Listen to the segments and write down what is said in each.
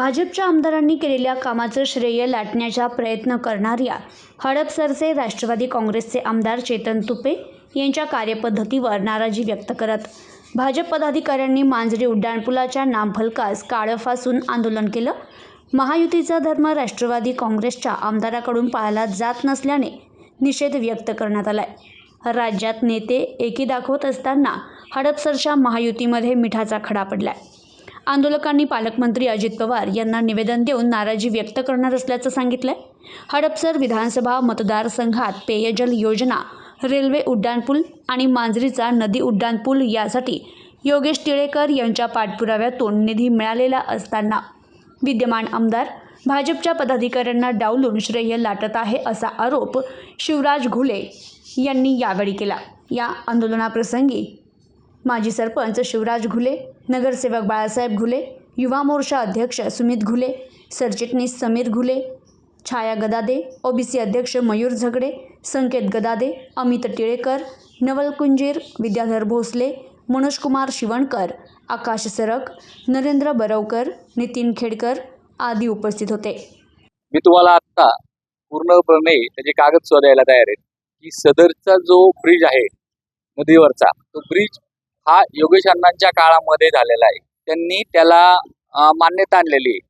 भाजपच्या आमदारांनी केलेल्या कामाचं श्रेय लाटण्याचा प्रयत्न करणाऱ्या हडपसरचे राष्ट्रवादी काँग्रेसचे आमदार चेतन तुपे यांच्या कार्यपद्धतीवर नाराजी व्यक्त करत भाजप पदाधिकाऱ्यांनी मांजरी उड्डाणपुलाच्या नामफलकास काळं फासून आंदोलन केलं. महायुतीचा धर्म राष्ट्रवादी काँग्रेसच्या आमदाराकडून पाळला जात नसल्याने निषेध व्यक्त करण्यात आलाय. राज्यात नेते एकी दाखवत असताना हडपसरच्या महायुतीमध्ये मिठाचा खडा पडलाय. आंदोलकांनी पालकमंत्री अजित पवार यांना निवेदन देऊन नाराजी व्यक्त करणार असल्याचं सांगितलंय. हडपसर विधानसभा मतदारसंघात पेयजल योजना रेल्वे उड्डाणपूल आणि मांजरीचा नदी उड्डाणपूल यासाठी योगेश टिळेकर यांच्या पाठपुराव्यातून निधी मिळालेला असताना विद्यमान आमदार भाजपच्या पदाधिकाऱ्यांना डावलून श्रेय लाटत आहे असा आरोप शिवराज घुले यांनी यावेळी केला. या आंदोलनाप्रसंगी माजी सरपंच शिवराज घुले नगरसेवक बाळासाहेब घुले युवा मोर्चा अध्यक्ष सुमित घुले सरचिटणीस समीर घुले छाया गदादे ओबीसी अध्यक्ष मयूर झगडे संकेत गदादे अमित टिळेकर नवल कुंजीर विद्याधर भोसले मनोजकुमार शिवणकर आकाश सरक नरेंद्र बरवकर नितीन खेडकर आदी उपस्थित होते. मी तुम्हाला आता पूर्णपणे त्याचे कागद द्यायला तयार आहेत की सदरचा जो ब्रिज आहे नदीवरचा तो ब्रिज हा योगेश अण्णांच्या काळामध्ये झालेला आहे. त्यांनी त्याला मान्यता आणलेली आहे.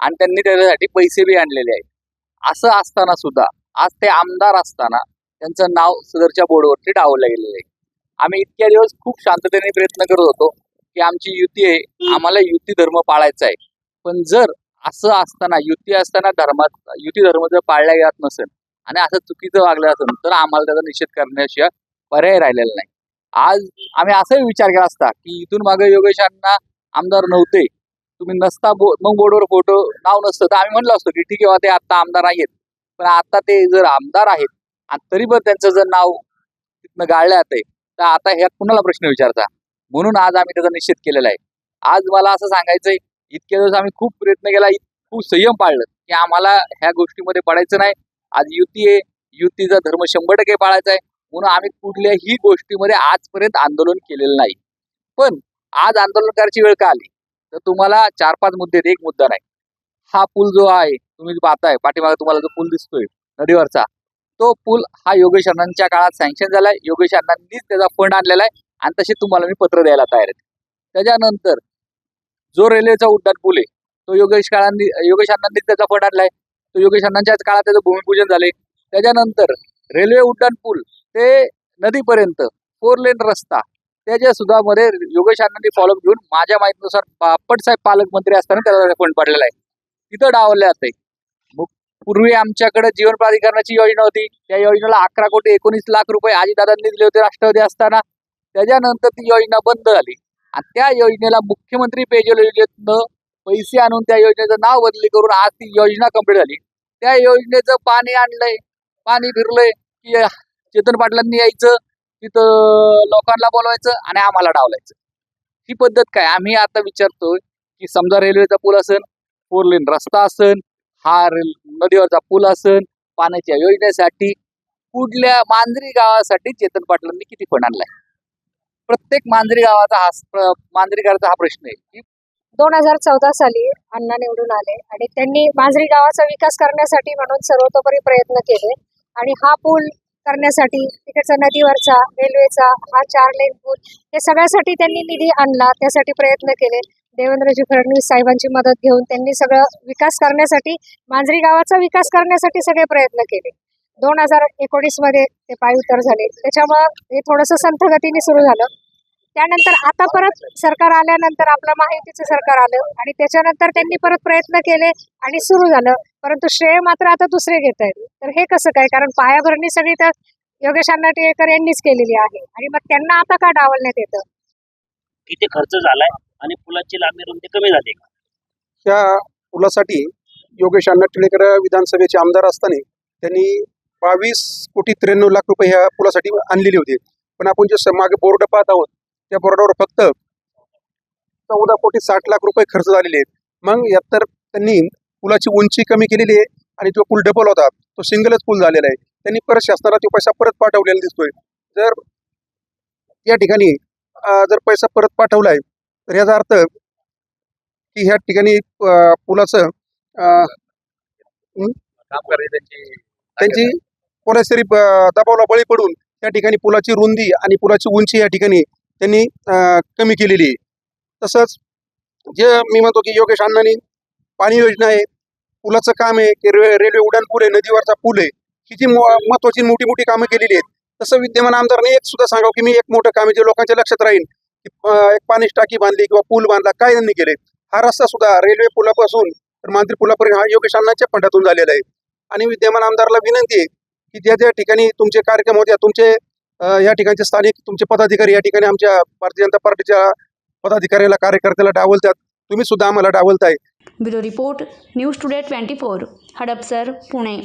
आणि त्यांनी त्याच्यासाठी पैसे बी आणलेले आहेत. असं असताना सुद्धा आज ते आमदार असताना त्यांचं नाव सदरच्या बोर्डवरती डावलं गेलेलं आहे. आम्ही इतक्या दिवस खूप शांततेने प्रयत्न करत होतो की आमची युती आहे आम्हाला युती धर्म पाळायचा आहे. पण जर असं असताना युती असताना धर्मात युती धर्म जर पाळला जात नसेल आणि असं चुकीचं वागलं असेल तर आम्हाला त्याचा निषेध करण्याशिवाय पर्याय राहिलेला नाही. आज आम्ही असाही विचार केला असता की इथून मागे योगेशांना आमदार नव्हते. तुम्ही नसता बो मग बोर्डवर फोटो नाव नसतं. तर आम्ही म्हणलं असतो की ठीक आहे ते आता आमदार आहेत. पण आता ते जर आमदार आहेत आणि तरी पण त्यांचं जर नाव तिथनं गाळलं जातंय तर आता ह्यात कुणाला प्रश्न विचारता? म्हणून आज आम्ही त्याचा निषेध केलेला आहे. आज मला असं सांगायचंय इतके दिवस आम्ही खूप प्रयत्न केला खूप संयम पाळलं की आम्हाला ह्या गोष्टीमध्ये पडायचं नाही. आज युती आहे युतीचा धर्म शंभर टक्के पाळायचा आहे. म्हणून आम्ही कुठल्याही गोष्टीमध्ये आजपर्यंत आंदोलन केलेलं नाही. पण आज आंदोलन करायची वेळ का आली? तर तुम्हाला चार पाच मुद्दे एक मुद्दा नाही. हा पूल जो आहे तुम्ही जो पाहताय पाठीमागे तुम्हाला जो पूल दिसतोय नदीवरचा तो पूल हा योगेश अण्णांच्या काळात सँक्शन झालाय. योगेश अण्णांनीच त्याचा फंड आणलेला आहे आणि तसे तुम्हाला मी पत्र द्यायला तयार आहे. त्याच्यानंतर जो रेल्वेचा उड्डाण पूल आहे तो योगेश काळांनी योगेश अण्णांनीच त्याचा फंड आणलाय. तो योगेश अण्णांच्याच काळात त्याचं भूमिपूजन झाले त्याच्यानंतर रेल्वे उड्डाण पूल ते नदीपर्यंत फोर लेन रस्ता. त्याच्या सुद्धा मध्ये योगेश आनंदी फॉलो घेऊन माझ्या माहितीनुसार बापट साहेब पालकमंत्री असताना त्याला फंड पडलेला आहे. तिथं डावले जाते पूर्वी आमच्याकडे जीवन प्राधिकरणाची योजना होती. त्या योजनेला अकरा कोटी एकोणीस लाख रुपये आजीदादांनी दिले होते राष्ट्रवादी असताना. त्याच्यानंतर ती योजना बंद झाली. आणि त्या योजनेला मुख्यमंत्री पेयजल योजनेतनं पैसे आणून त्या योजनेचं नाव बदली करून आज ती योजना कंप्लीट झाली. त्या योजनेचं पाणी आणलंय. पाणी फिरलंय की चेतन पाटलांनी यायचं तिथं लोकांना बोलवायचं आणि आम्हाला डावलायचं. ही पद्धत काय? आम्ही आता विचारतोय की समजा रेल्वेचा पूल असेल फोर लेन रस्ता असेल हा रेल नदीवरचा पूल असेल पाण्याच्या योजनेसाठी कुठल्या मांजरी गावासाठी चेतन पाटलांनी किती फंड आणलाय? प्रत्येक मांजरी गावाचा हा प्र- हा प्रश्न आहे की दोन हजार चौदा साली अण्णा निवडून आले आणि त्यांनी मांजरी गावाचा विकास करण्यासाठी म्हणून सर्वतोपरी प्रयत्न केले. आणि हा पूल करण्यासाठी तिकडचा नदीवरचा रेल्वेचा हा चार लेन पूल हे सगळ्यासाठी त्यांनी निधी आणला. त्यासाठी प्रयत्न केले. देवेंद्रजी फडणवीस साहेबांची मदत घेऊन त्यांनी सगळं विकास करण्यासाठी मांजरी गावाचा विकास करण्यासाठी सगळे प्रयत्न केले. दोन हजार एकोणीसमध्ये ते पायउतार झाले. त्याच्यामुळं हे थोडंसं संथ गतीने सुरू झालं. त्यानंतर आता परत सरकार आल्यानंतर आपलं महायुतीचं सरकार आलं आणि त्याच्यानंतर त्यांनी परत प्रयत्न केले आणि सुरू झालं. परंतु श्रेय मात्र आता दुसरे घेत आहेत. तर हे कसं काय? कारण पायाभरणी सगळी तर योगेश अण्णा टिळेकर यांनीच केलेली आहे आणि मग त्यांना आता का डावलण्यात येतं? किती खर्च झालाय आणि पुलाची लांबी रुंदी कमी झाली का? ह्या पुलासाठी योगेश अण्णा टिळेकर विधानसभेचे आमदार असताना त्यांनी बावीस कोटी त्र्याण्णव लाख रुपये ह्या पुलासाठी आणलेले होते. पण आपण जे मागे बोर्ड पाहत आहोत त्या बोर्डावर फक्त चौदा कोटी साठ लाख रुपये खर्च झालेले आहेत. मग यात तर त्यांनी पुलाची उंची कमी केलेली आहे आणि जो पूल डबल होता. तो सिंगलच पूल झालेला आहे. त्यांनी परत शासनाला तो पैसा परत पाठवलेला दिसतोय. जर या ठिकाणी जर पैसा परत पाठवलाय तर याचा अर्थ की ह्या ठिकाणी पुलाचं त्यांची त्यांची कोणाच तरी दबावाला बळी पडून त्या ठिकाणी पुलाची रुंदी आणि पुलाची उंची या ठिकाणी त्यांनी कमी केलेली आहे. तसंच जे मी म्हणतो की योगेश अण्णांनी पाणी योजना आहे पुलाचं काम आहे की रे रेल्वे उड्डाण पूल आहे नदीवरचा पूल आहे ही जी महत्वाची मोठी मोठी कामं केलेली आहेत तसं विद्यमान आमदारांनी एक सुद्धा सांगावं की मी एक मोठं काम आहे जे लोकांच्या लक्षात राहील की एक पाणी टाकी बांधली किंवा पूल बांधला काय त्यांनी केले हा रस्ता सुद्धा रेल्वे पुलापासून तर मांत्री पुलापर्यंत हा योगेश अण्णांच्या फंडातून झालेला आहे. आणि विद्यमान आमदाराला विनंती आहे की ज्या ज्या ठिकाणी तुमचे कार्यक्रम होत्या तुमचे या ठिकाणचे स्थानिक तुमचे पदाधिकारी या ठिकाणी आमच्या भारतीय जनता पार्टीच्या पदाधिकाऱ्याला कार्यकर्त्याला डावलतात. तुम्ही सुद्धा आम्हाला डावलताय. Bureau report news today twenty four Hadapsar Pune.